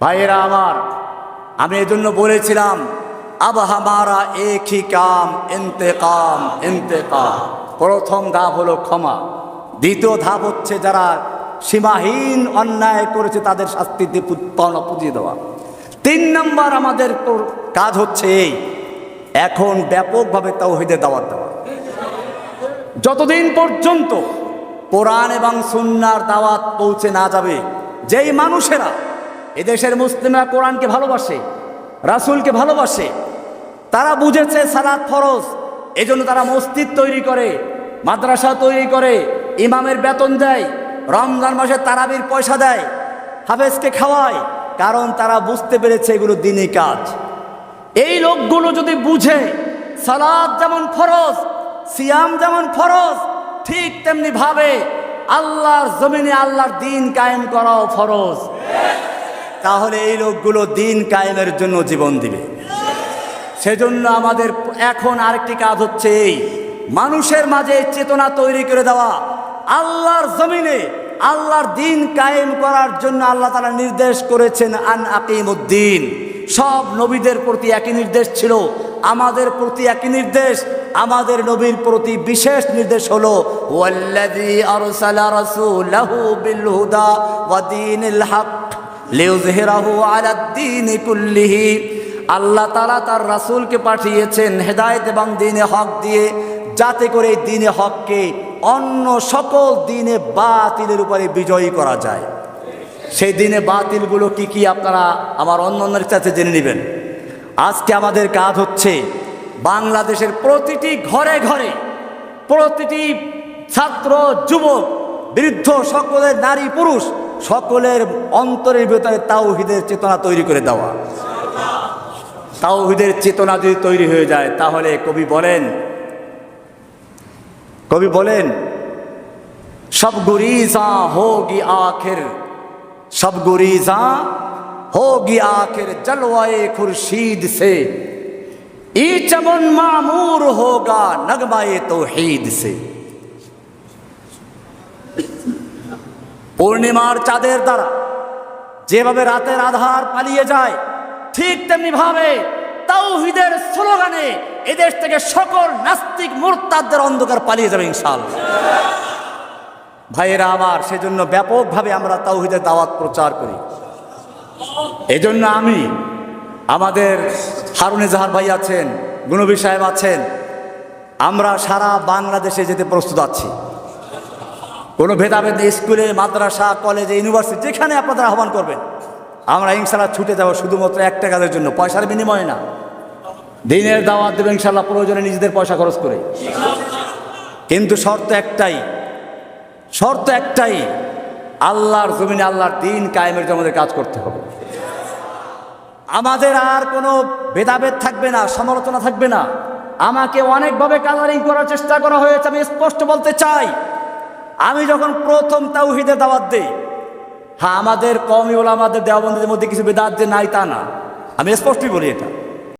ভাইয়েরা আমার, আমি এজন্য বলেছিলাম আব হামারা এক হি কাম, ইন্তেকাম ইন্তেকাম। প্রথম ধাপ হলো ক্ষমা। দ্বিতীয় ধাপ হচ্ছে যারা সীমাহীন অন্যায় করেছে, তাদের শাস্তিতে পাওনা পুজিয়ে দেওয়া। তিন নম্বর আমাদের কাজ হচ্ছে এই, এখন ব্যাপকভাবে তাওহিদের দাওয়াত দেওয়া। যতদিন পর্যন্ত কোরআন এবং সুন্নার দাওয়াত পৌঁছে না যাবে, যেই মানুষেরা এদেশের মুসলিমরা কোরআনকে ভালোবাসে, রাসূলকে ভালোবাসে, তারা বুঝেছে সালাদ ফরজ, এজন্য তারা মসজিদ তৈরি করে, মাদ্রাসা তৈরি করে, ইমামের বেতন দেয়, রমজান মাসে তারাবির পয়সা দেয়, হাফেজকে খাওয়ায়, কারণ তারা বুঝতে পেরেছে এগুলো দিনই কাজ। এই লোকগুলো যদি বুঝে, সালাদ যেমন ফরজ, সিয়াম যেমন ফরজ, ঠিক তেমনি ভাবে আল্লাহর জমিনে আল্লাহর দিন কায়েম করাও ফরজ। তাহলে এই লোকগুলো দিন কায়েমের জন্য জীবন দিবে। সেজন্য আমাদের এখন আরেকটি কাজ হচ্ছে এই, মানুষের মাঝে চেতনা তৈরি করে দেওয়া। আল্লাহর জমিনে আল্লাহর দিন কায়েম করার জন্য আল্লাহ তারা নির্দেশ করেছেন, আন আকিমুদ্দিন। সব নবীদের প্রতি একই নির্দেশ ছিল, আমাদের প্রতি একই নির্দেশ, আমাদের নবীর প্রতি বিশেষ নির্দেশ হলো, ওয়াল্লাযী আরসালা রাসূলাহু বিল হুদা ওয়া দীনিল হক আল্লাহ তালা তার রাসূলকে পাঠিয়েছেন হেদায়েত এবং দিনে হক দিয়ে, যাতে করে এই দিনে হককে অন্য সকল দিনে বাতিলের উপরে বিজয়ী করা যায়। সেই দিনে বাতিলগুলো কি কি আপনারা আমার অন্য অন্যের কাছে জেনে নেবেন। আজকে আমাদের কাজ হচ্ছে বাংলাদেশের প্রতিটি ঘরে ঘরে প্রতিটি ছাত্র, যুবক, বৃদ্ধ, সকলের নারী, পুরুষ সকলের অন্তরের ভেতরে তাওহিদের চেতনা তৈরি করে দেওয়া তাওহিদের চেতনা যদি তৈরি হয়ে যায় তাহলে কবি বলেন কবি বলেন সব গুরিজা হোগি আখের সব गुरीजा होगी आखिर जलवाए खुर्शीद से ई चमन मामूर होगा नगमाए तौहीद से পূর্ণিমার চাঁদের দ্বারা যেভাবে রাতের আধার পালিয়ে যায়, ঠিক তেমনি ভাবে তাওহিদের স্লোগানে এদেশ থেকে সকল নাস্তিক মুরতাদদের অন্ধকার পালিয়ে যাবে ইনশাআল্লাহ। ভাইয়েরা আমার, সেজন্য ব্যাপকভাবে আমরা তাওহিদের দাওয়াত প্রচার করি। এজন্য আমি, আমাদের হারুনে জাহার ভাই আছেন, গুণবী সাহেব আছেন, আমরা সারা বাংলাদেশে যেতে প্রস্তুত আছি। কোনো ভেদাভেদ স্কুলে, মাদ্রাসা, কলেজে, ইউনিভার্সিটি, যেখানে আপনাদের আহ্বান করবেন, আমরা ইনশাল্লাহ ছুটে যাব শুধুমাত্র একটা কাজের জন্য, পয়সার বিনিময়ে না। দিনের দাওয়াত দেবে ইনশাল্লাহ প্রয়োজনে নিজেদের পয়সা খরচ করে। কিন্তু শর্ত একটাই শর্ত একটাই, আল্লাহর জমিনে আল্লাহর দিন কায়েমের জন্য আমাদের কাজ করতে হবে। আমাদের আর কোনো ভেদাভেদ থাকবে না, সমালোচনা থাকবে না। আমাকে অনেকভাবে কালারিং করার চেষ্টা করা হয়েছে, আমি স্পষ্ট বলতে চাই আমি যখন প্রথম তাওহিদের দাওয়াত দিই হ্যাঁ আমাদের কমই বলে আমাদের দেওয়াবন্ধীদের মধ্যে কিছু বেদাত যে নাই তা না। আমি স্পষ্টই বলি এটা।